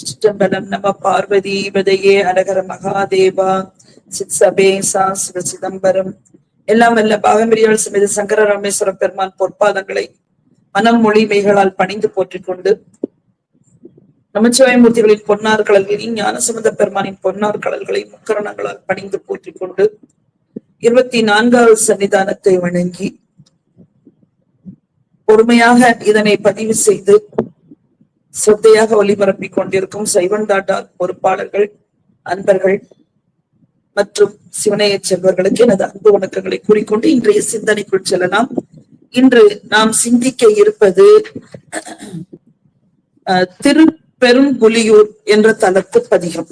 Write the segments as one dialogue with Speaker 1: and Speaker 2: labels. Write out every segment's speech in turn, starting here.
Speaker 1: சிற்றம்பலம் நம பார்வதி பதையே அழகர மகாதேவா. சித் சபேசா சிவ சிதம்பரம். எல்லாம் வல்ல பாகம்பிரியால் சமேத சங்கர ராமேஸ்வர பெருமான் பொற்பாதங்களை மனம் மொழி மெய்களால் பணிந்து போற்றிக் கொண்டு நமச்சிவாயமூர்த்திகளின் பொன்னார் கடல்களில் ஞானசம்பந்த பெருமானின் பொன்னார் கடல்களை முக்கரணங்களால் பணிந்து போற்றிக் கொண்டு இருபத்தி நான்காவது சன்னிதானத்தை வணங்கி பொறுமையாக இதனை பதிவு செய்து சிரத்தையாக ஒளிபரப்பிக் கொண்டிருக்கும் சைவன் தாட்டார் பொறுப்பாளர்கள் அன்பர்கள் மற்றும் சிவனைய செல்வர்களுக்கு எனது அன்பு வணக்கங்களை கூறிக்கொண்டு இன்றைய சிந்தனைக்குள் செல்லலாம். இன்று நாம் சிந்திக்க இருப்பது அஹ், திருப்பெரும்புலியூர் என்ற தளத்து பதிகம்.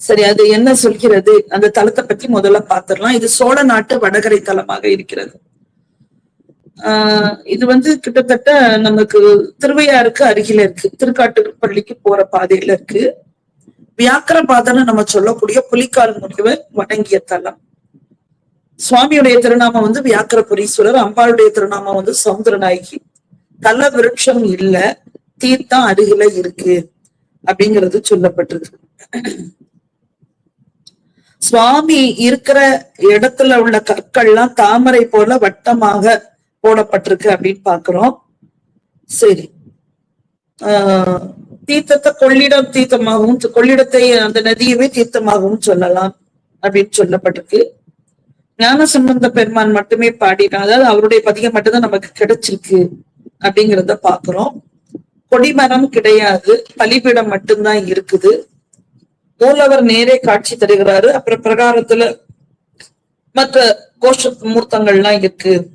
Speaker 1: சரி அது என்ன சொல்கிறது? அந்த தளத்தை பற்றி முதல்ல பார்த்திடலாம். இது சோழ நாட்டு வடகரை தலமாக இருக்கிறது. இது வந்து கிட்டத்தட்ட நமக்கு திருவையாருக்கு அருகில இருக்கு. திருக்காட்டு பள்ளிக்கு போற பாதையில இருக்கு. வியாக்கரபாதன்னு நம்ம சொல்லக்கூடிய புலிக்கால் முனிவர் வணங்கிய தலம். சுவாமியுடைய திருநாமம் வந்து வியாக்கரபுரீஸ்வரர் அம்பாளுடைய திருநாமம் வந்து சமுத்திரநாயகி தல விருட்சம் இல்ல தீர்த்தம் அருகில இருக்கு அப்படிங்கிறது சொல்லப்பட்டிருக்கு. சுவாமி இருக்கிற இடத்துல உள்ள கற்கள்லாம் தாமரை போல வட்டமாக போடப்பட்டிருக்கு அப்படின்னு பாக்குறோம் சரி. ஆஹ் தீர்த்தத்தை கொள்ளிடம் தீர்த்தமாகவும் கொள்ளிடத்தை அந்த நதியவே தீர்த்தமாகவும் சொல்லலாம் அப்படின்னு சொல்லப்பட்டிருக்கு. ஞான சம்பந்த பெருமான் மட்டுமே பாடினார் அதாவது அவருடைய பதிகம் மட்டும்தான் நமக்கு கிடைச்சிருக்கு அப்படிங்கிறத பாக்குறோம் கொடிமரம் கிடையாது. பலிபீடம் மட்டும்தான் இருக்குது. மூலவர் நேரே காட்சி தருகிறாரு. அப்புறம் பிரகாரத்துல மற்ற கோஷ மூர்த்தங்கள்லாம் இருக்கு.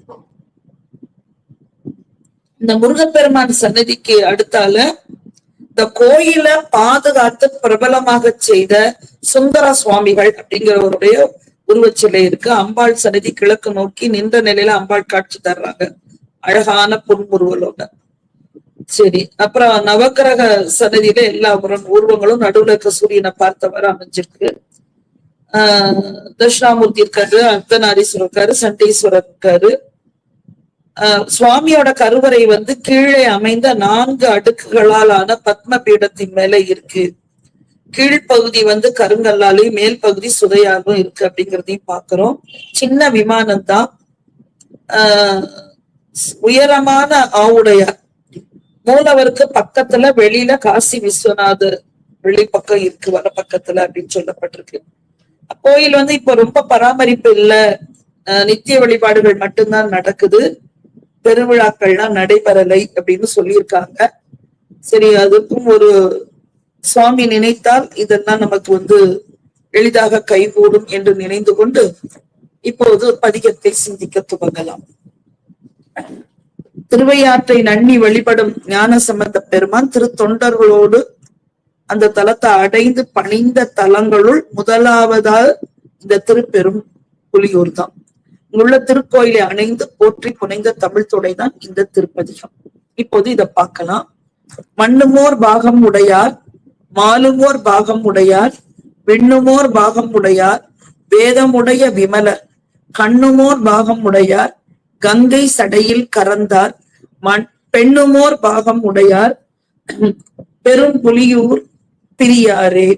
Speaker 1: இந்த முருகப்பெருமான் சன்னதிக்கு அடுத்தால இந்த கோயிலை பாதுகாத்து பிரபலமாக செய்த சுந்தர சுவாமிகள் அப்படிங்கிறவருடைய உருவச்சிலை இருக்கு. அம்பாள் சன்னதி கிழக்கு நோக்கி நின்ற நிலையில அம்பாள் காட்சி தர்றாங்க. அழகான புன்முருவலோட சரி அப்புறம் நவக்கிரக சன்னதியில எல்லா உருவங்களும் நடுவுல இருக்க சூரியனை பார்த்தவரை அமைஞ்சிருக்கு. ஆஹ் தட்சிணாமூர்த்தி இருக்காரு அர்த்தநாரீஸ்வரர் இருக்காரு சண்டீஸ்வரர் இருக்காரு. சுவாமியோட கருவறை வந்து கீழே அமைந்த நான்கு அடுக்குகளாலான பத்ம பீடத்தின் மேல இருக்கு. கீழ்ப்பகுதி வந்து கருங்கல்லாலையும் மேல் பகுதி சுதையாகவும் இருக்கு அப்படிங்கிறதையும் பாக்குறோம் சின்ன விமானம் தான். ஆஹ் உயரமான ஆவுடையார் மூலவருக்கு பக்கத்துல வெளியில காசி விஸ்வநாதர் வெளிப்பக்கம் இருக்கு வர பக்கத்துல அப்படின்னு சொல்லப்பட்டிருக்கு. கோயில் வந்து இப்ப ரொம்ப பராமரிப்பு இல்ல. நித்திய வழிபாடுகள் மட்டும்தான் நடக்குது. பெருவிழாக்கள்லாம் நடைபெறலை அப்படின்னு சொல்லியிருக்காங்க. சரி அதுக்கும் ஒரு சுவாமி நினைத்தால் இதெல்லாம் நமக்கு வந்து எளிதாக கைகூடும் என்று நினைந்து கொண்டு இப்போது பதிகத்தை சிந்திக்க துவங்கலாம். திருவையாற்றை நன்னி வழிபடும் ஞான சம்பந்த பெருமான் திருத்தொண்டர்களோடு அந்த தலத்தை அடைந்து பணிந்த தலங்களுள் முதலாவதால் இந்த திருப்பெரும் புலியூர் தான் உள்ள திருக்கோயிலை அணைந்து போற்றி புனைந்த தமிழ் துடைதான் இந்த திருப்பதிகம். இப்போது இத பார்க்கலாம். மண்ணுமோர் பாகம் உடையார் மாலுமோர் பாகம் உடையார் விண்ணுமோர் பாகம் உடையார் வேதமுடைய விமலர் கண்ணுமோர் பாகம் உடையார் கங்கை சடையில் கறந்தார் மண் பெண்ணுமோர் பாகம் உடையார் பெரும் புலியூர் பிரியாரே.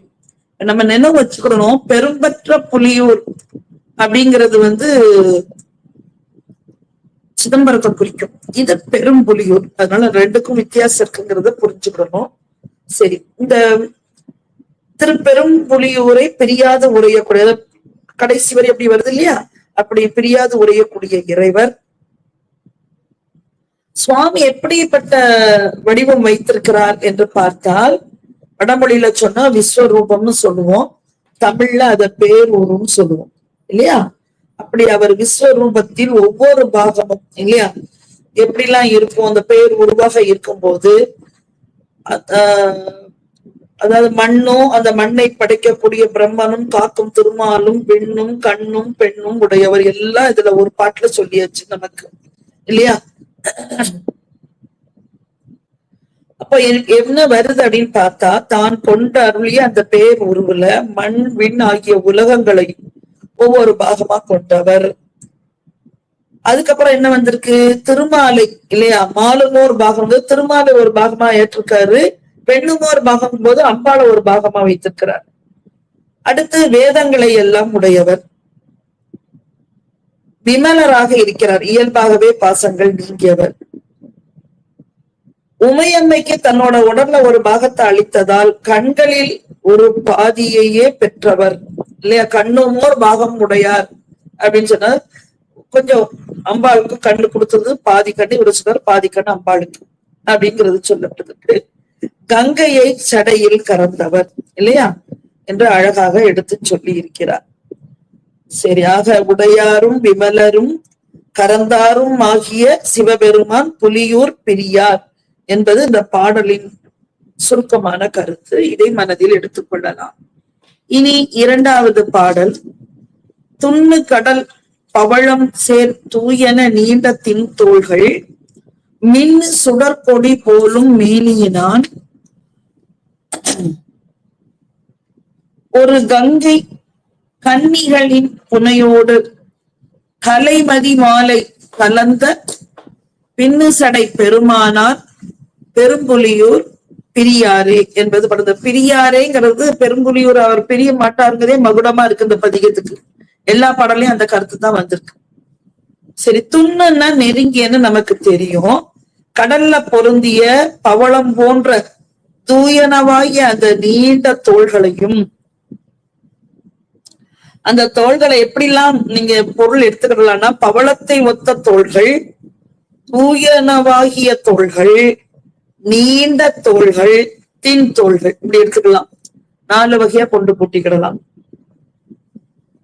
Speaker 1: நம்ம நினைவு வச்சுக்கிறோம் பெரும்பற்ற புலியூர். அப்படிங்கிறது வந்து சிதம்பரத்தை குறிக்கும். இது பெரும் புலியூர். அதனால ரெண்டுக்கும் வித்தியாசம் இருக்குங்கிறத புரிஞ்சுக்கணும். சரி இந்த திருப்பெரும் புலியூரை பிரியாத உரையக்கூடிய கடைசி வரை அப்படி வருது இல்லையா? அப்படி பிரியாது உரையக்கூடிய இறைவர். சுவாமி எப்படிப்பட்ட வடிவம் வைத்திருக்கிறார் என்று பார்த்தால் வடமொழியில சொன்னா விஸ்வரூபம்னு சொல்லுவோம். தமிழ்ல அத பேரூரும் சொல்லுவோம். இல்லையா? அப்படி அவர் விஸ்வரூபத்தில் ஒவ்வொரு பாகமும் இல்லையா? எப்படிலாம் இருக்கும் அந்த பேர் உருவாக இருக்கும்போது அதாவது மண்ணும் அந்த மண்ணை படைக்கக்கூடிய பிரம்மனும் காக்கும் திருமாலும் பெண்ணும் கண்ணும் பெண்ணும் உடையவர் எல்லாம் இதுல ஒரு பாட்டுல சொல்லியாச்சு நமக்கு இல்லையா? அப்ப எ- என்ன வருது அப்படின்னு பார்த்தா தான் கொண்ட அருளிய அந்த பேர் உருவுல மண் விண் ஆகிய உலகங்களையும் ஒவ்வொரு பாகமா கொண்டவர். அதுக்கப்புறம் என்ன வந்திருக்கு? திருமாலை இல்லையா? மாலுமோ ஒரு பாகம் வந்து திருமாலை ஒரு பாகமா ஏற்றிருக்காரு. பெண்ணுமோர் பாகம் போது அம்பாளை ஒரு பாகமா வைத்திருக்கிறார். அடுத்து வேதங்களை எல்லாம் உடையவர். விமலராக இருக்கிறார். இயல்பாகவே பாசங்கள் நீங்கியவர். உமையம்மைக்கு தன்னோட உடல்ல ஒரு பாகத்தை அளித்ததால் கண்களில் ஒரு பாதியையே பெற்றவர். இல்லையா? கண்ணுமோர் பாகம் உடையார். அப்படின்னு சொன்னா கொஞ்சம் அம்பாளுக்கு கண்ணு கொடுத்தது பாதி கண்ணு இவர் சொன்னார் பாதி கண்ணு அம்பாளுக்கு அப்படிங்கிறது சொல்லப்பட்டிருக்கு கங்கையை சடையில் கறந்தவர் இல்லையா? என்று அழகாக எடுத்து சொல்லி இருக்கிறார் சரியாக உடையாரும் விமலரும் கரந்தாரும் ஆகிய சிவபெருமான் புலியூர் பிரியார் என்பது இந்த பாடலின் சுருக்கமான கருத்து இதை மனதில் எடுத்துக்கொள்ளலாம் இனி இரண்டாவது பாடல். துண்ணு கடல் பவழம் சேர் தூயன நீண்ட தின் தோள்கள் மின் சுடற்கொடி போலும் மேனியினான். ஒரு கங்கை கன்னிகளின் புனையோடு கலைமதி மாலை கலந்த பின்னுசடை பெருமானார் பெரும்புலியூர் பிரியாரே என்பது படுது. பிரியாரேங்கிறது பெருங்குழியூர் அவர் பிரிய மாட்டாருங்கிறதே மகுடமா இருக்கு இந்த பதிகத்துக்கு. எல்லா பாடலையும் அந்த கருத்து தான் வந்திருக்கு. சரி துண்ணுன்னா நெருங்கியன்னு நமக்கு தெரியும். கடல்ல பொருந்திய பவளம் போன்ற தூயனவாகிய அந்த நீண்ட தோள்களையும் அந்த தோள்களை எப்படிலாம் நீங்க பொருள் எடுத்துக்கிடலாம்னா பவளத்தை ஒத்த தோள்கள் தூயனவாகிய தோள்கள் நீண்ட தோள்கள் தின் தோள்கள் இப்படி எடுத்துக்கலாம். நாலு வகையா கொண்டு பூட்டிக்கிடலாம்.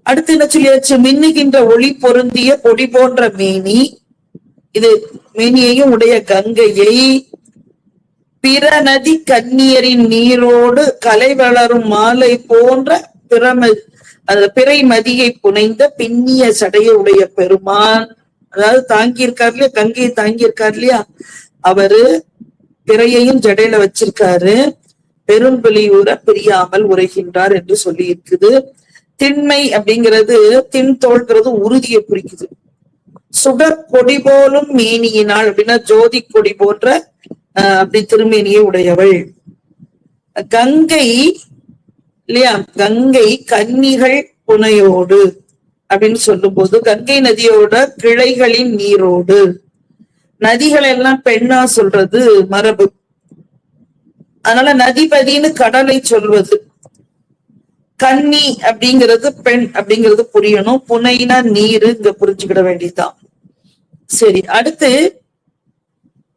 Speaker 1: அடுத்து என்ன சொல்லியாச்சு? மின்னுகின்ற ஒளி பொருந்திய பொடி போன்ற மேனி. இது மேனியையும் உடைய கங்கையை பிற நதி கன்னியரின் நீரோடு கலை வளரும் மாலை போன்ற பிறமதி அந்த பிறை மதியை புனைந்த பின்னிய சடைய உடைய பெருமான். அதாவது தாங்கியிருக்கார் இல்லையா? கங்கையை தாங்கியிருக்கார் இல்லையா? அவரு திரையையும் ஜடையில வச்சிருக்காரு. பெரும் பெரும்பலியூர பிரியாமல் உரைகின்றார் என்று சொல்லி இருக்குது திண்மை அப்படிங்கிறது தின் தோல்கிறது உறுதியை குறிக்குது. சுடர் கொடி போலும் மேனியினாள் அப்படின்னா ஜோதி கொடி போன்ற ஆஹ் அப்படி திருமேனியை உடையவள். கங்கை இல்லையா? கங்கை கன்னிகள் புனையோடு அப்படின்னு சொல்லும் போது கங்கை நதியோட கிளைகளின் நீரோடு. நதிகள் எல்லாம் பெண்ணா சொல்றது மரபு. அதனால நதிபதினு கடலை சொல்வது. கன்னி அப்படிங்கிறது பெண் அப்படிங்கிறது புரியணும். புனைனா நீரு இங்க புரிஞ்சுக்கிட வேண்டியதுதான். சரி அடுத்து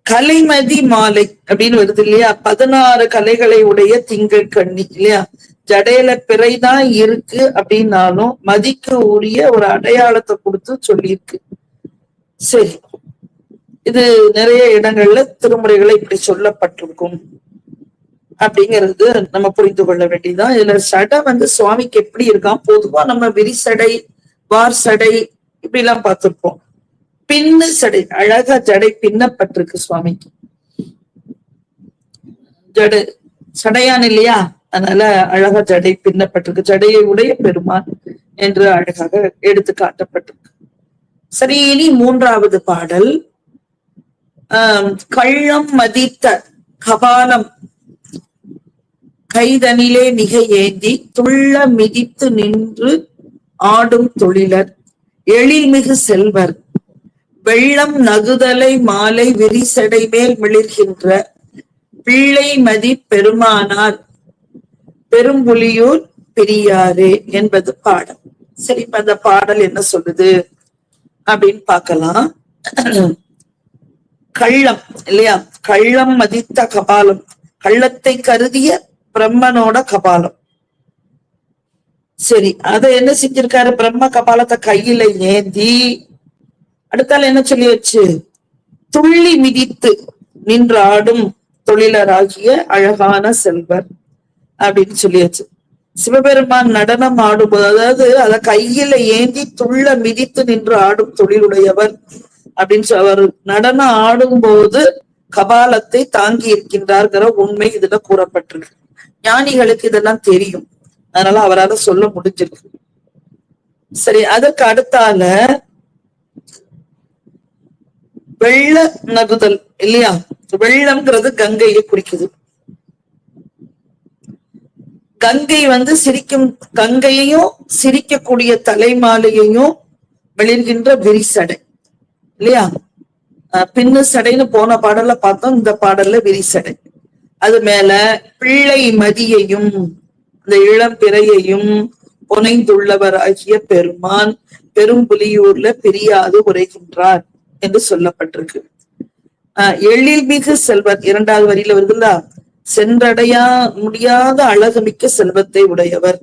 Speaker 1: கலைமதி மாலை அப்படின்னு வருது இல்லையா? பதினாறு கலைகளை உடைய திங்கள் கண்ணி இல்லையா? ஜடையில பிறைதான் இருக்கு அப்படின்னாலும் மதிக்கு உரிய ஒரு அடையாளத்தை கொடுத்து சொல்லியிருக்கு. சரி இது நிறைய இடங்கள்ல திருமுறைகளை இப்படி சொல்லப்பட்டிருக்கும். அப்படிங்கிறது நம்ம புரிந்து கொள்ள வேண்டியதுதான். இதுல சடை வந்து சுவாமிக்கு எப்படி இருக்கான் பொதுவா நம்ம விரிசடை வார் சடை இப்படி எல்லாம் பார்த்திருப்போம். பின்னு சடை அழகா ஜடை பின்னப்பட்டிருக்கு சுவாமிக்கு. ஜடை சடையான் இல்லையா? அதனால அழகா ஜடை பின்னப்பட்டிருக்கு. ஜடையை உடைய பெருமான் என்று அழகாக எடுத்து காட்டப்பட்டிருக்கு. சரி இனி மூன்றாவது பாடல். கள்ளம் மதித்த கபாலம் கைதனிலே மிக ஏந்தி துள்ள மிதித்து நின்று ஆடும் தொழிலர் எழில்மிகு செல்வர் வெள்ளம் நகுதலை மாலை விரிசடை மேல் மிளிர்கின்ற பிள்ளை மதி பெருமானார் பெரும்புலியூர் பெரியாரே என்பது பாடல். சரி இப்ப அந்த பாடல் என்ன சொல்லுது அப்படின்னு பார்க்கலாம். கள்ளம் இல்லையா? கள்ளம் மதித்த கபாலம். கள்ளத்தை கருதிய பிரம்மனோட கபாலம். சரி அத என்ன செஞ்சிருக்காரு? பிரம்ம கபாலத்தை கையில ஏந்தி அடுத்தால என்ன சொல்லியாச்சு? துள்ளி மிதித்து நின்றாடும் தொழிலராகிய அழகான செல்வர் அப்படின்னு சொல்லியாச்சு. சிவபெருமான் நடனம் ஆடும் அதாவது அத கையில ஏந்தி துள்ள மிதித்து நின்று ஆடும் தொழிலுடையவர் அப்படின்னு சொல்லி அவர் நடனம் ஆடும்போது கபாலத்தை தாங்கி இருக்கின்றார்கிற உண்மை இதுல கூறப்பட்டிருக்கு. ஞானிகளுக்கு இதெல்லாம் தெரியும். அதனால அவரால சொல்ல முடிஞ்சிருக்கு. சரி அதற்கு அடுத்தால வெள்ள நகுதல் இல்லையா? வெள்ளம்ங்கிறது கங்கையை குறிக்குது. கங்கை வந்து சிரிக்கும் கங்கையையும் சிரிக்கக்கூடிய தலைமாலையையும் வெளிர்கின்ற விரிசடை. இல்லையா? பின்னு சடைன்னு போன பாடல்ல பார்த்தோம். இந்த பாடல்ல விரிசடை அது மேல பிள்ளை மதியையும் இந்த இளம் பிறையையும் புனைந்துள்ளவராகிய பெருமான் பெரும்புலியூர்ல பிரியாது உரைகின்றார் என்று சொல்லப்பட்டிருக்கு. ஆஹ் எழில் மிகு செல்வர் இரண்டாவது வரியில வருதுல்ல? சென்றடையா முடியாத அழகுமிக்க செல்வத்தை உடையவர்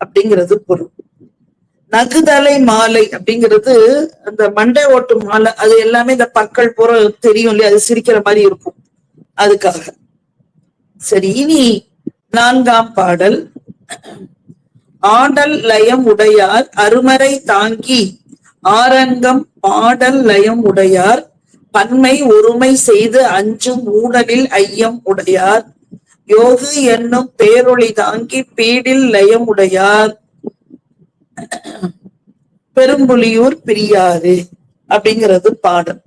Speaker 1: அப்படிங்கிறது பொருள். நகுதலை மாலை அப்படிங்கிறது அந்த மண்டை ஓட்டு மாலை அது எல்லாமே இந்த பற்கள் பூரா தெரியும் இல்லையா? அது சிரிக்கிற மாதிரி இருக்கும். அதுக்காக. சரி இனி நான்காம் பாடல். ஆடல் லயம் உடையார் அருமறை தாங்கி ஆரங்கம் பாடல் லயம் உடையார் பன்மை ஒருமை செய்து அஞ்சும் ஊடலில் ஐயம் உடையார். யோகு என்னும் பேரொளி தாங்கி பீடில் லயம் உடையார். பெரும்புலியூர் பிரியாது அப்படிங்கிறது பாடல்.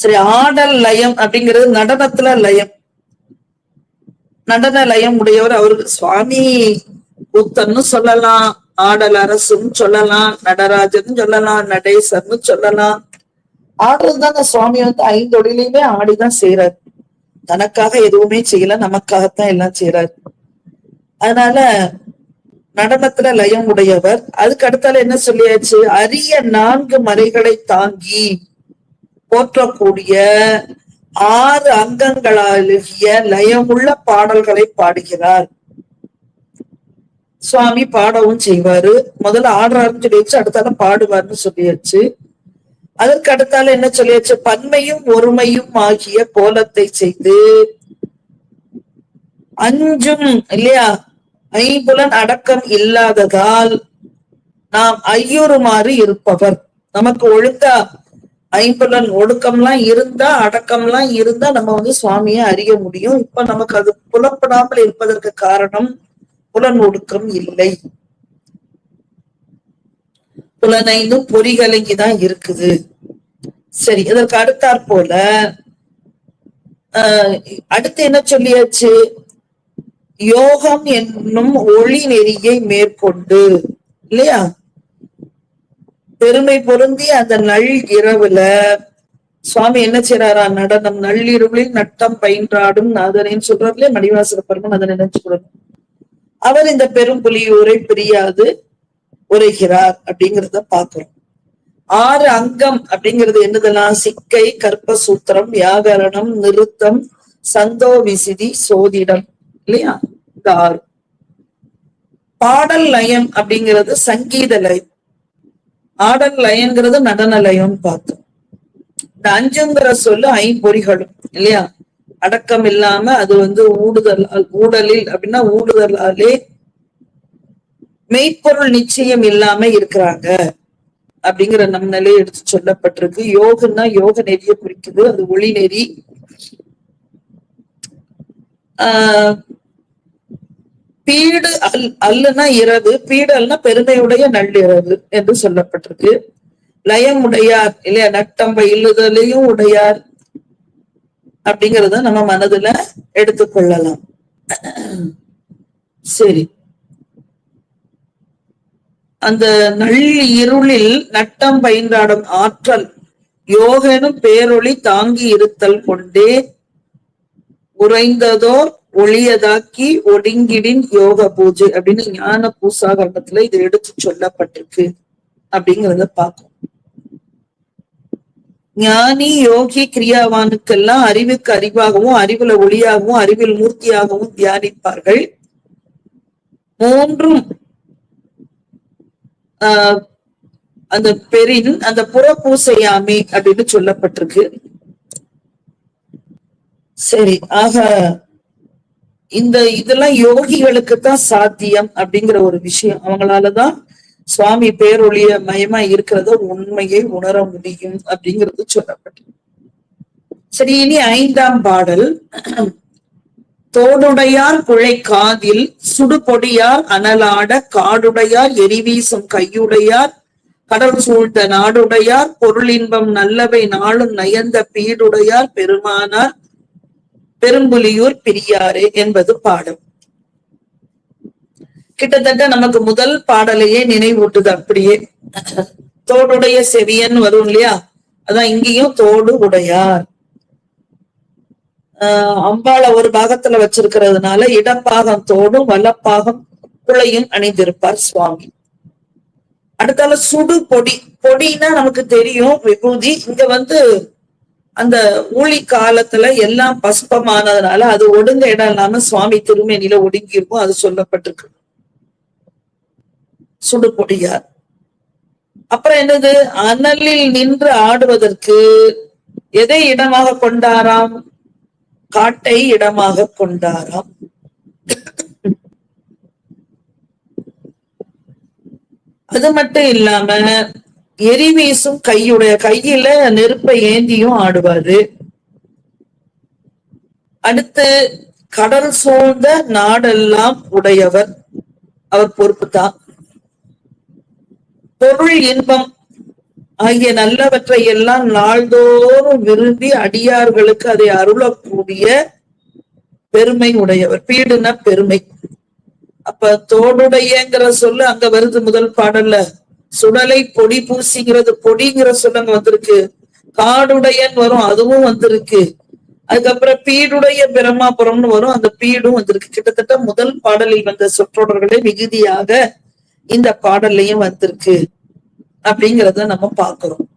Speaker 1: சரி ஆடல் லயம் அப்படிங்கிறது நடனத்துல லயம். நடன லயம் உடையவர் அவருக்கு சுவாமி கூத்தன்னு சொல்லலாம் ஆடல் அரசுன்னு சொல்லலாம் நடராஜன் சொல்லலாம் நடேசர்னு சொல்லலாம். ஆடுறது தானே சுவாமி வந்து ஐந்தொழிலையுமே ஆடிதான் செய்யறாரு தனக்காக எதுவுமே செய்யல நமக்காகத்தான் எல்லாம் செய்யறாரு அதனால நடனத்துல லயம் உடையவர். அதுக்கு அடுத்தால என்ன சொல்லியாச்சு? அரிய நான்கு மறைகளை தாங்கி போற்றக்கூடிய ஆறு அங்கங்களாகிய லயமுள்ள பாடல்களை பாடுகிறார். சுவாமி பாடவும் செய்வாரு. முதல்ல ஆடுறாருன்னு சொல்லியாச்சு அடுத்தால பாடுவார்னு சொல்லியாச்சு. அதற்கு அடுத்தால என்ன சொல்லியாச்சு? பன்மையும் ஒருமையும் ஆகிய கோலத்தை செய்து அஞ்சும் இல்லையா? ஐம்புலன் அடக்கம் இல்லாததால் நாம் ஐயுறுமாறு இருப்பவர். நமக்கு ஒழுங்கா ஐம்புலன் ஒடுக்கம்லாம் இருந்தா அடக்கம்லாம் இருந்தா நம்ம வந்து சுவாமியை அறிய முடியும். இப்ப நமக்கு அது புலப்படாமல் இருப்பதற்கு காரணம் புலன் ஒடுக்கம் இல்லை. புலனைந்தும் பொறிகலங்கிதான் இருக்குது. சரி இதற்கு அடுத்தாற் போல ஆஹ் அடுத்து என்ன சொல்லியாச்சு? யோகம் என்னும் ஒளி நெறியை மேற்கொண்டு இல்லையா? பெருமை பொருந்தி அந்த நள் இரவுல சுவாமி என்ன செய்யறாரா நடனம் நள்ளிருளில் நட்டம் பயின்றாடும் நாதனேன்னு சொல்றாருலே மணிவாசக பெருமன் அதை நினைச்சுக்கணும் அவர் இந்த பெரும் புலியூரை பிரியாது உரைகிறார் அப்படிங்கிறத பாக்குறோம் ஆறு அங்கம் அப்படிங்கிறது என்னதெல்லாம் சிக்கை கற்பசூத்திரம் வியாகரணம் நிறுத்தம் சந்தோ விசிதி சோதிடம். இல்லையா? இந்த ஆறு. பாடல் லயம் அப்படிங்கிறது சங்கீத லயம். ஆடல் லயங்கிறது நடன லயம்னு பார்த்தோம். இந்த அஞ்சுங்கிற சொல்லு ஐம்பொறிகளும் இல்லையா? அடக்கம் இல்லாம அது வந்து ஊடுதல் ஊடலில் அப்படின்னா ஊடுதலாலே மெய்ப்பொருள் நிச்சயம் இல்லாம இருக்கிறாங்க அப்படிங்கிற நம் நிலையை எடுத்து சொல்லப்பட்டிருக்கு. யோகன்னா யோக நெறிய குறிக்குது அது ஒளி நெறி. ஆஹ் பீடு அல் அல்லுனா இரவு பீடல்னா பெருமையுடைய நள்ளிரவு என்று சொல்லப்பட்டிருக்கு. லயம் உடையார் இல்லையா? நட்டம் இல்லுதலையும் உடையார் அப்படிங்கறத நம்ம மனதுல எடுத்துக்கொள்ளலாம் சரி. அந்த நள்ளி இருளில் நட்டம் பயின்றாடும் ஆற்றல் யோகனும் பேரொளி தாங்கி இருத்தல் கொண்டே உறைந்ததோர் ஒளியதாக்கி ஒடுங்கிடின் யோக பூஜை அப்படின்னு ஞான பூசாகரணத்துல இது எடுத்து சொல்லப்பட்டிருக்கு. அப்படிங்கிறத பார்க்கும் ஞானி யோகி கிரியாவானுக்கெல்லாம் அறிவுக்கு அறிவாகவும் அறிவுல ஒளியாகவும் அறிவில் மூர்த்தியாகவும் தியானிப்பார்கள். மூன்றும் ஆஹ் அந்த பெரின் அந்த புற புறப்பூசையாமே அப்படின்னு சொல்லப்பட்டிருக்கு. சரி ஆக இந்த இதெல்லாம் யோகிகளுக்கு தான் சாத்தியம் அப்படிங்கிற ஒரு விஷயம். அவங்களாலதான் சுவாமி பேரொழிய மயமா இருக்கிறத உண்மையை உணர முடியும் அப்படிங்கிறது சொல்லப்பட்டு சரி இனி ஐந்தாம் பாடல். தோடுடையார் குழை காதில் சுடுபொடியார் அனலாட காடுடையார் எரிவீசும் கையுடையார் கடல் சூழ்ந்த நாடுடையார் பொருளின்பம் நல்லவை நாளும் நயந்த பீடுடையார் பெருமானார் பெரும்புலியூர் பிரியாறு என்பது பாடம். கிட்டத்தட்ட நமக்கு முதல் பாடலையே நினைவூட்டுது அப்படியே. தோடுடைய செவியன் வரும் இல்லையா? அதான் இங்கேயும் தோடு உடையார். ஆஹ் அம்பாளை ஒரு பாகத்துல வச்சிருக்கிறதுனால இடப்பாகம் தோடும் வலப்பாகம் குழையும் அணிந்திருப்பார் சுவாமி. அடுத்தால சுடு பொடி. பொடின்னா நமக்கு தெரியும் விபூதி. இங்க வந்து அந்த ஊழி காலத்துல எல்லாம் பஸ்பமானதுனால அது ஒடுங்க இடம் இல்லாம சுவாமி திருமேனில ஒடுங்கி இருக்கும் அது சொல்லப்பட்டிருக்கு. சுடுபொடியார். அப்புறம் என்னது? அனலில் நின்று ஆடுவதற்கு எதை இடமாக கொண்டாராம்? காட்டை இடமாக கொண்டாராம். அது மட்டும் இல்லாம எரி வீசும் கையுடைய கையில நெருப்பை ஏந்தியும் ஆடுவாரு. அடுத்து கடல் சூழ்ந்த நாடெல்லாம் உடையவர். அவர் பொறுப்பு தான் பொருள் இன்பம் ஆகிய நல்லவற்றை எல்லாம் நாள்தோறும் விரும்பி அடியார்களுக்கு அதை அருளக்கூடிய பெருமை உடையவர். பீடுன பெருமை. அப்ப தோடுடையங்கிற சொல்லு அங்க வருது முதல் பாடல்ல. சுடலை பொடி பூசிங்கிறது பொடிங்கிற சொல்லு வந்திருக்கு. காடுடையன் வரும் அதுவும் வந்திருக்கு. அதுக்கப்புறம் பீடுடைய பிரம்மாபுரம்னு வரும் அந்த பீடும் வந்திருக்கு. கிட்டத்தட்ட முதல் பாடலில் வந்த சொற்றொடர்களே மிகுதியாக இந்த பாடல்லையும் வந்திருக்கு. அப்படிங்கிறத நம்ம பார்க்கிறோம்.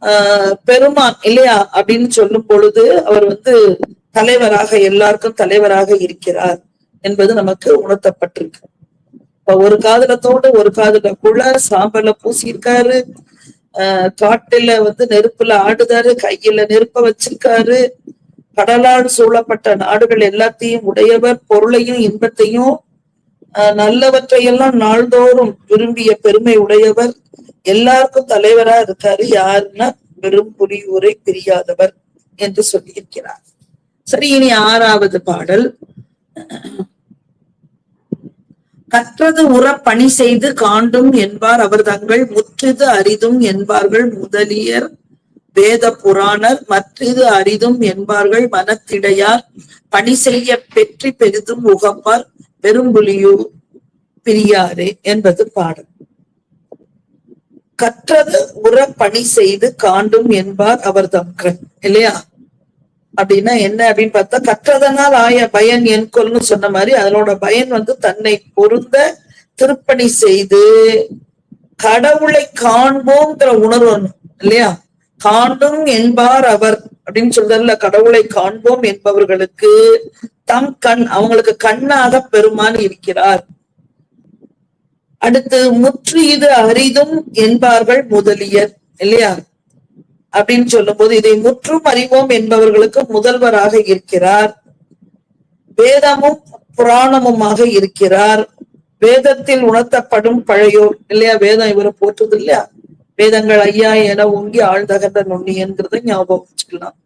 Speaker 1: ஆஹ் பெருமான் இல்லையா? அப்படின்னு சொல்லும் பொழுது அவர் வந்து தலைவராக எல்லாருக்கும் தலைவராக இருக்கிறார் என்பது நமக்கு உணர்த்தப்பட்டிருக்கு. ஒரு காதுல தோடு ஒரு காதுல குழ சாம்பல பூசியிருக்காரு. ஆஹ் காட்டுல வந்து நெருப்புல ஆடுதாரு கையில நெருப்ப வச்சிருக்காரு. கடலால் சூழப்பட்ட நாடுகள் எல்லாத்தையும் உடையவர் பொருளையும் இன்பத்தையும் ஆஹ் நல்லவற்றையெல்லாம் நாள்தோறும் விரும்பிய பெருமை உடையவர். எல்லாருக்கும் தலைவரா இருக்காரு. யாருன்னா வெறும் புரியூரை பிரியாதவர் என்று சொல்லியிருக்கிறார். சரி இனி ஆறாவது பாடல். கற்றது உற பணி செய்து காண்டும் என்பார். அவர் தங்கள் முற்றிது அரிதும் என்பார்கள். முதலியர் வேத புராணர் மற்றது அரிதும் என்பார்கள். மனத்திடையார் பணி செய்ய பெற்றி பெரிதும் உகப்பார். பெரும்புலியூர் பிரியாரே என்பது பாடல். கற்றது உற பணி செய்து காண்டும் என்பார் அவர் தம்கண் இல்லையா? அப்படின்னா என்ன அப்படின்னு பார்த்தா கற்றதனால் ஆய பயன் என் கொல்னு சொன்ன மாதிரி அதனோட பயன் வந்து தன்னை பொருந்த திருப்பணி செய்து கடவுளை காண்போங்கிற உணர்வு இல்லையா? காண்டும் என்பார் அவர் அப்படின்னு சொல்றதுல கடவுளை காண்போம் என்பவர்களுக்கு தம் கண் அவங்களுக்கு கண்ணாக பெருமான் இருக்கிறார். அடுத்து முற்று இது அரிதும் என்பார்கள் முதலியர் இல்லையா? அப்படின்னு சொல்லும் போது இதை முற்றும் அறிவோம் என்பவர்களுக்கு முதல்வராக இருக்கிறார். வேதமும் புராணமுமாக இருக்கிறார். வேதத்தில் உணர்த்தப்படும் பழையோர் இல்லையா? வேதம் இவரை போற்றுது இல்லையா? வேதங்கள் ஐயா என ஓங்கி ஆழ்ந்தகன்ற நுண்ணியன்கிறத ஞாபகம் வச்சுக்கலாம்.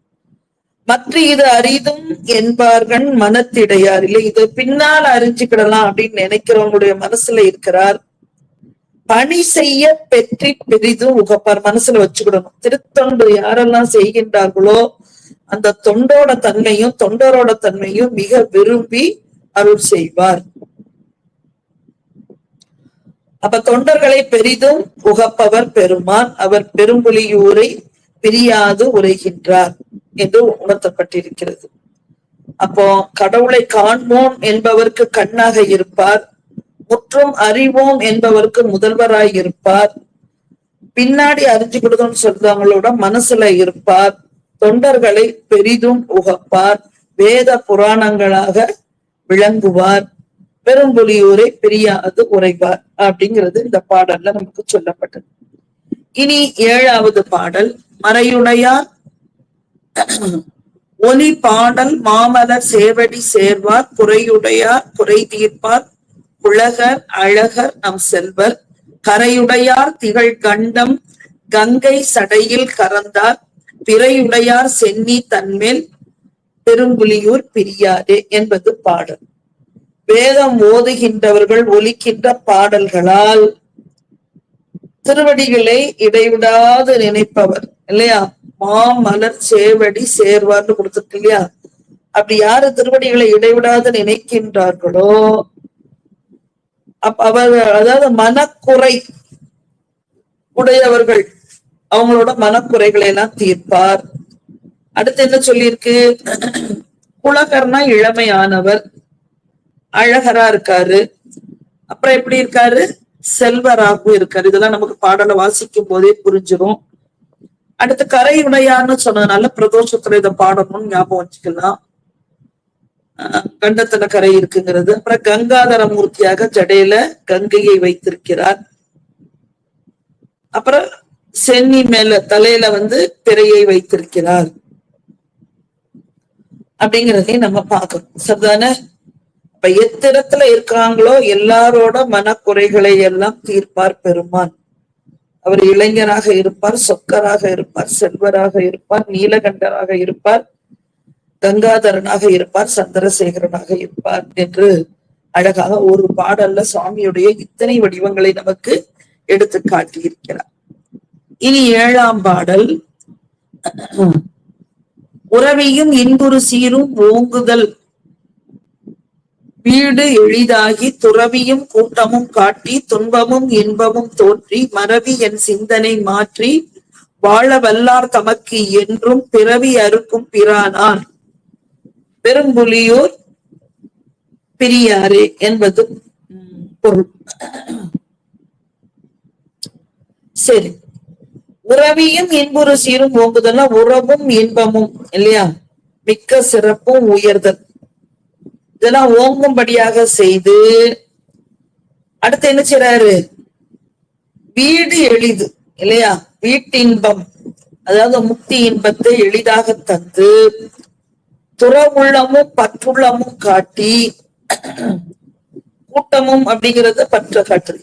Speaker 1: மற்ற இது அரிதும் என்பார்கள் மனத்திடையார். இல்லை இது பின்னால் அறிஞ்சுக்கிடலாம் அப்படின்னு நினைக்கிறவங்களுடைய மனசுல இருக்கிறார். பணி செய்ய பெற்றி பெரிதும் உகப்பார். மனசுல வச்சுக்கிடணும். திருத்தொண்டு யாரெல்லாம் செய்கின்றார்களோ அந்த தொண்டோட தன்மையும் தொண்டரோட தன்மையும் மிக விரும்பி அருள் செய்வார். அப்ப தொண்டர்களை பெரிதும் உகப்பவர் பெருமான். அவர் பெரும்புலியூரை பிரியாது உரைகின்றார் என்று உணர்த்தப்பட்டிருக்கிறது. அப்போ கடவுளை காண்போம் என்பவருக்கு கண்ணாக இருப்பார். முற்றும் அறிவோம் என்பவருக்கு முதல்வராய் இருப்பார். பின்னாடி அறிஞ்சு கொடுத்தோம்னு சொல்றவங்களோட மனசுல இருப்பார். தொண்டர்களை பெரிதும் உகப்பார். வேத புராணங்களாக விளங்குவார். பெரும்புலியூரை பிரியாது உரைவார் அப்படிங்கிறது இந்த பாடல்ல நமக்கு சொல்லப்பட்டது. இனி ஏழாவது பாடல் மறையுடையார். ஒலி பாடல் மாமலர் சேவடி சேர்வார் குறையுடையார் குறை தீர்ப்பார். உலகர் அழகர் நம் செல்வர் கரையுடையார் திகழ் கண்டம் கங்கை சடையில் கறந்தார் பிறையுடையார் சென்னி தன்மேல் பெரும்புலியூர் பிரியாதே என்பது பாடல். வேதம் ஓதுகின்றவர்கள் ஒலிக்கின்ற பாடல்களால் திருவடிகளை இடைவிடாது நினைப்பவர் இல்லையா? மாமலர் சேவடி சேர்வார்னு கொடுத்துருக்கு இல்லையா? அப்படி யாரு திருவடிகளை இடைவிடாது நினைக்கின்றார்களோ? அப் அவர் அதாவது மனக்குறை உடையவர்கள் அவங்களோட மனக்குறைகளை எல்லாம் தீர்ப்பார். அடுத்து என்ன சொல்லியிருக்கு? குலகர்னா இளமையானவர். அழகரா இருக்காரு. அப்புறம் எப்படி இருக்காரு? செல்வராகவும் இருக்காரு. இதெல்லாம் நமக்கு பாடலை வாசிக்கும் போதே புரிஞ்சிடும் அடுத்து கரையுடையான்னு சொன்னதுனால பிரதோஷத்துல இதை பாடணும்னு ஞாபகம் வச்சுக்கலாம். கண்டத்துல கரை இருக்குங்கிறது அப்புறம் கங்காதர மூர்த்தியாக ஜடையில கங்கையை வைத்திருக்கிறார். அப்புறம் சென்னி மேல தலையில வந்து பிறையை வைத்திருக்கிறார். அப்படிங்கிறதையும் நம்ம பார்க்கணும். சரிதானே? இப்ப எத்திரத்துல இருக்காங்களோ எல்லாரோட மனக்குறைகளை எல்லாம் தீர்ப்பார் பெருமான். அவர் இளைஞராக இருப்பார் சொக்கராக இருப்பார் செல்வராக இருப்பார் நீலகண்டராக இருப்பார். கங்காதரனாக இருப்பார் சந்திரசேகரனாக இருப்பார் என்று அழகாக ஒரு பாடல்ல சுவாமியுடைய இத்தனை வடிவங்களை நமக்கு எடுத்து காட்டியிருக்கிறார். இனி ஏழாம் பாடல். உறவியும் இன்புறு சீரும் ஓங்குதல். வீடு எளிதாகி துறவியும் கூட்டமும் காட்டி துன்பமும் இன்பமும் தோற்றி மறவி என் சிந்தனை மாற்றி வாழ வல்லார் தமக்கு என்றும் பிறவி அறுக்கும் பிரானான் பெரும்புலியூர் பிரியாறு என்பது பொருள். சரி. உறவியும் இன்புறு சீரும் ஓங்குதல்னா உறவும் இன்பமும் இல்லையா? மிக்க சிறப்பும் உயர்தல். இதெல்லாம் ஓங்கும்படியாக செய்து அடுத்து என்ன செய்றாரு? வீடு எளிது இல்லையா? வீட்டின்பம் அதாவது முக்தி இன்பத்தை எளிதாக தந்து துறவுள்ளமும் பற்றுள்ளமும் காட்டி கூட்டமும் அப்படிங்கிறத பற்ற காட்டுது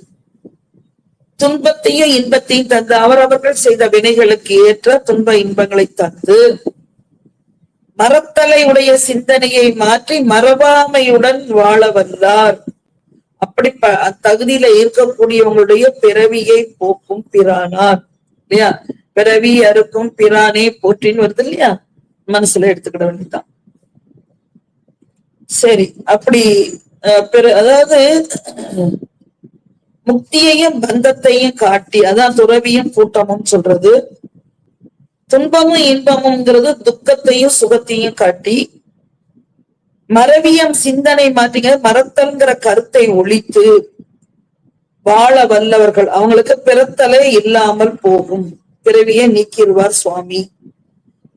Speaker 1: துன்பத்தையும் இன்பத்தையும் தந்து அவரவர்கள் செய்த வினைகளுக்கு ஏற்ற துன்ப இன்பங்களை தந்து மரத்தலை உடைய சிந்தனையை மாற்றி மரபாமையுடன் வாழ வந்தார். அப்படி ப- அத்தகுதியில இருக்கக்கூடியவங்களுடைய பிறவியை போக்கும் பிரானார். இல்லையா? பிறவி அறுக்கும் பிரானே போற்றின்னு வருது இல்லையா? மனசுல எடுத்துக்கிட வேண்டியதான் சரி அப்படி பிற- அதாவது முக்தியையும் பந்தத்தையும் காட்டி அதான் துறவியும் கூட்டமும் சொல்றது. துன்பமும் இன்பமும்ங்கிறது துக்கத்தையும் சுகத்தையும் காட்டி மரவியம் சிந்தனை மாற்றிங்க மறத்தல்ங்கிற கருத்தை ஒழித்து வாழ வல்லவர்கள் அவங்களுக்கு பிறத்தலே இல்லாமல் போகும். பிறவியை நீக்கிடுவார் சுவாமி.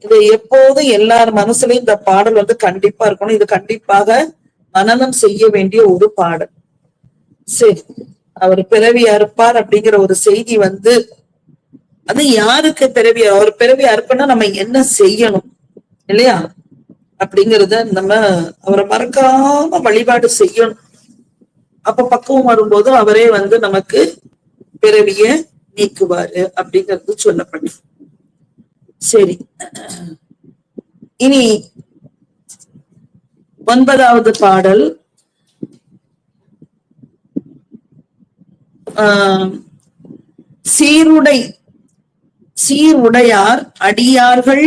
Speaker 1: இது எப்போதும் எல்லார் மனசுலயும் இந்த பாடல் வந்து கண்டிப்பா இருக்கணும். இது கண்டிப்பாக மனநம் செய்ய வேண்டிய ஒரு பாடல். சரி அவர் பிறவி அறுப்பார் அப்படிங்கிற ஒரு செய்தி வந்து அது யாருக்கு பிறவி அவர் பிறவி அறுப்புன்னா நம்ம என்ன செய்யணும் இல்லையா? அப்படிங்கறத நம்ம அவரை மறக்காம வழிபாடு செய்யணும். அப்ப பக்குவம் வரும்போது அவரே வந்து நமக்கு பிறவிய நீக்குவாரு அப்படிங்கிறது சொல்லப்படும் சரி. இனி ஒன்பதாவது பாடல். ஆஹ் சீருடை சீருடையார் அடியார்கள்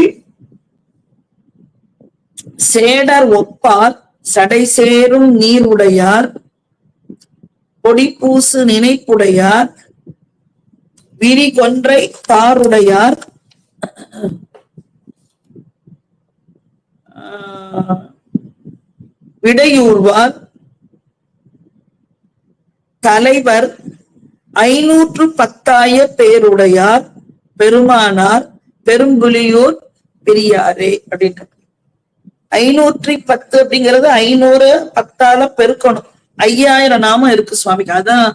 Speaker 1: சேடர் ஒப்பார் சடை சேரும் நீருடையார் பொடிப்பூசு நினைப்புடையார் விரி கொன்றை தாருடையார் Uh, விடையூர்வார் தலைவர் ஐநூற்று பத்தாய பேருடையார் பெருமானார் பெரும்புலியூர் பெரியாரே அப்படின்னு ஐநூற்றி பத்து அப்படிங்கிறது ஐநூறு பத்தால பெருக்கணும். ஐயாயிரம் நாமம் இருக்கு சுவாமிக்கு. அதான்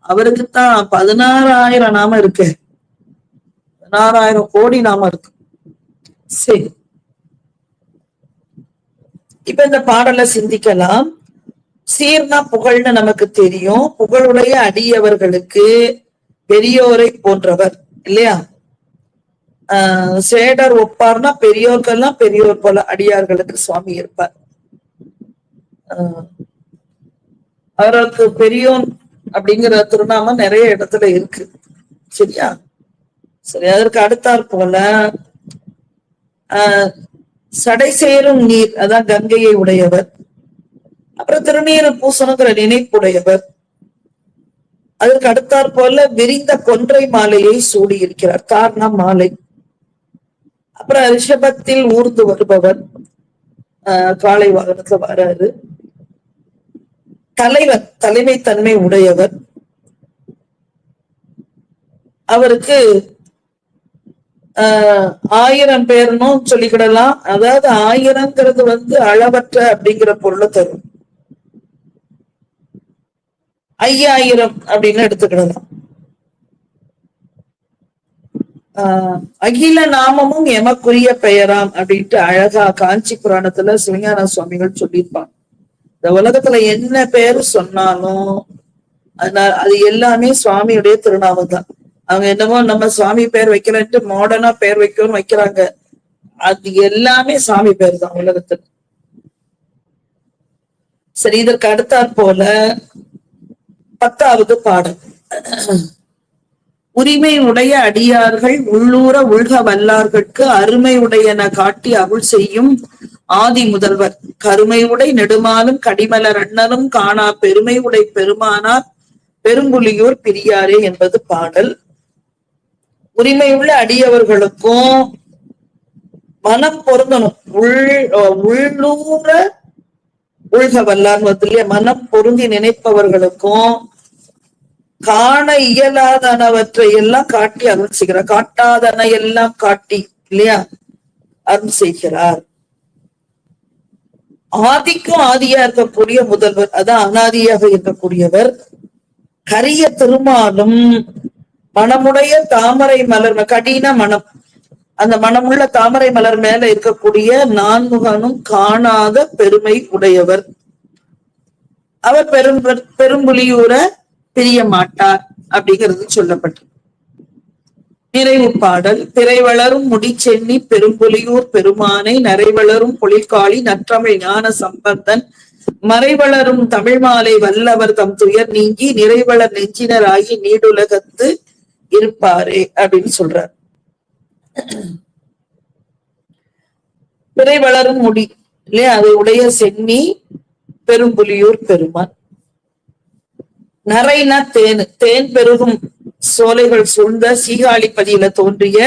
Speaker 1: அவருக்குத்தான் பதினாறாயிரம் நாமம் இருக்கு. பதினாறாயிரம் கோடி நாம இருக்கு. சரி. இப்ப இந்த பாடலை சிந்திக்கலாம். சீர்னா புகழ்னு நமக்கு தெரியும். புகழுடைய அடியவர்களுக்கு பெரியோரை போன்றவர் இல்லையா? ஆஹ் சேடர் ஒப்பார்னா பெரியோர்கள்லாம் பெரியோர் போல அடியார்களுக்கு சுவாமி இருப்பார். ஆஹ் அவருக்கு பெரியோன் அப்படிங்கிற திருநாமம் நிறைய இடத்துல இருக்கு. சரியா? சரி அதற்கு அடுத்தாற் போல ஆஹ் சடை சேரும் நீர் அதான் கங்கையை உடையவர். அப்புறம் திருநீர் பூசணுங்கிற நினைப்புடையவர். அதற்கு அடுத்தாற் போல விரிந்த கொன்றை மாலையை சூடி இருக்கிறார் காரணம் மாலை. அப்புறம் ரிஷபத்தில் ஊர்ந்து வருபவர். ஆஹ் வாகனத்துல வராரு. தலைவர் தலைமை தன்மை உடையவர். அவருக்கு ஆயிரம் பேர்னும் சொல்லிக்கிடலாம். அதாவது ஆயிரங்கிறது வந்து அளவற்ற அப்படிங்கிற பொருளை தரும். ஐயாயிரம் அப்படின்னு எடுத்துக்கிடலாம். ஆஹ் அகில நாமமும் எமக்குரிய பெயராம் அப்படின்ட்டு அழகா காஞ்சி புராணத்துல சிவஞான சுவாமிகள் சொல்லியிருப்பாங்க. இந்த உலகத்துல என்ன பேரு சொன்னாலும் அதனால அது எல்லாமே சுவாமியுடைய திருநாமம் தான் அவங்க என்னமோ நம்ம சுவாமி பேர் வைக்கிறேன்ட்டு மாடர்னா பேர் வைக்கணும்னு வைக்கிறாங்க. அது எல்லாமே சாமி பேர் தான் உலகத்துல. சரி இதற்கு அடுத்தாற் போல பத்தாவது பாடல். உரிமை உடைய அடியார்கள் உள்ளூர உள்க வல்லார்கட்கு அருமை உடையன காட்டி அருள் செய்யும் ஆதி முதல்வர். கருமை உடை நெடுமாலும் கடிமலர் அண்ணனும் காணா பெருமை உடை பெருமானார் பெரும்புலியூர் பிரியாரே என்பது பாடல். உரிமை உள்ள அடியவர்களுக்கும் மனம் பொருந்தணும். உள் உள்ளூர உள்க வல்லார்னு இல்லையா? மனம் பொருந்தி நினைப்பவர்களுக்கும் காண இயலாதனவற்றை எல்லாம் காட்டி அருள் செய்கிறார். காட்டாதன எல்லாம் காட்டி இல்லையா? அருள் செய்கிறார். ஆதிக்கும் ஆதியா இருக்கக்கூடிய முதல்வர் அதான் அனாதியாக இருக்கக்கூடியவர் கரிய திருமாலும் மனமுடைய தாமரை மலர் கடின மனம். அந்த மனமுள்ள தாமரை மலர் மேல இருக்கக்கூடிய நான்முகனும் காணாத பெருமை உடையவர். அவர் பெரும் பெரும்புலியூர பிரிய மாட்டார் அப்படிங்கிறது சொல்லப்பட்டு நிறைவு பாடல் பிறை வளரும் முடிச்சென்னி பெரும்புலியூர் பெருமானை நரைவளரும் பொழிற்காளி நற்றமிழ் ஞான சம்பந்தன் மறைவளரும் தமிழ் மாலை வல்லவர் தம் துயர் நீங்கி நிறைவளர் நெஞ்சினராகி நீடுலகத்து இருப்பாரே அப்படின்னு சொல்றார். பிறை வளரும் முடி இல்லையா? அதை உடைய சென்னி பெரும்புலியூர் பெருமான். நரைனா தேன் தேன் பெருகும் சோலைகள் சூழ்ந்த சீகாழிப்பதியில தோன்றிய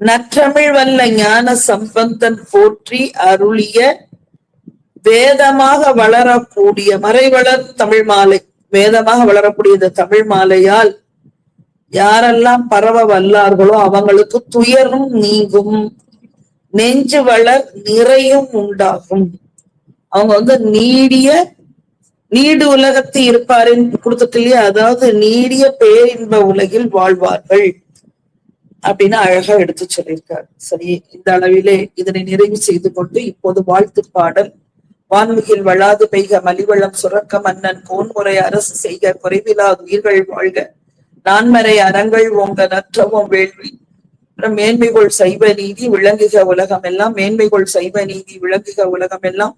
Speaker 1: நற்றமிழ் வல்ல ஞான சம்பந்தன் போற்றி அருளிய வேதமாக வளரக்கூடிய மறைவளர் தமிழ் மாலை வேதமாக வளரக்கூடிய இந்த தமிழ் மாலையால் யாரெல்லாம் பரவ வல்லார்களோ அவங்களுக்கு துயரும் நீங்கும். நெஞ்சு வளர் நிறையும் உண்டாகும். அவங்க வந்து நீடிய நீடு உலகத்து இருப்பாருன்னு கொடுத்துட்டு இல்லையா அதாவது நீடிய பேரின்ப உலகில் வாழ்வார்கள். அப்படின்னு அழகா எடுத்து சொல்லியிருக்காரு. சரி இந்த அளவிலே இதனை நிறைவு செய்து கொண்டு இப்போது வாழ்த்து பாடல். வான்மிகில் வளாது பெய்க மலிவளம் சுரக்க மன்னன் கோன்முறை அரசு செய்க குறைவிலாது உயிர்கள் வாழ்க. நான்மறை அறங்கள் ஓங்க நற்றவும் வேள்வி. அப்புறம் சைவ நீதி விளங்குக உலகம் எல்லாம். மேன்மைகள் சைவ நீதி விளங்குக உலகம் எல்லாம்.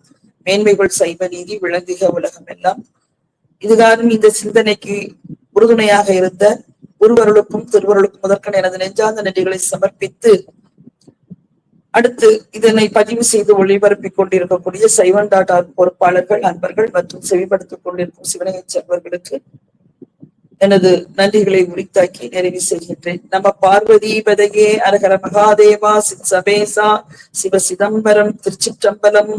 Speaker 1: மேன்மைகள் சைவ நீதி விளங்குக உலகம் எல்லாம். இதுகாரும் இந்த சிந்தனைக்கு உறுதுணையாக இருந்த குருவருளுக்கும் திருவருளுக்கும் முதற்கன் எனது நெஞ்சார்ந்த நன்றிகளை சமர்ப்பித்து அடுத்து இதனை பதிவு செய்து ஒளிபரப்பிக் கொண்டிருக்கக்கூடிய சைவன் டாட் பொறுப்பாளர்கள் அன்பர்கள் மற்றும் செவிப்படுத்திக் கொண்டிருக்கும் சிவனகை செல்வர்களுக்கு எனது நன்றிகளை உரித்தாக்கி நிறைவு செய்கின்றேன். நம்ம பார்வதி பதகே அரகர மகாதேவா சிவ சிதம்பரம் திருச்சிற்றம்பலம்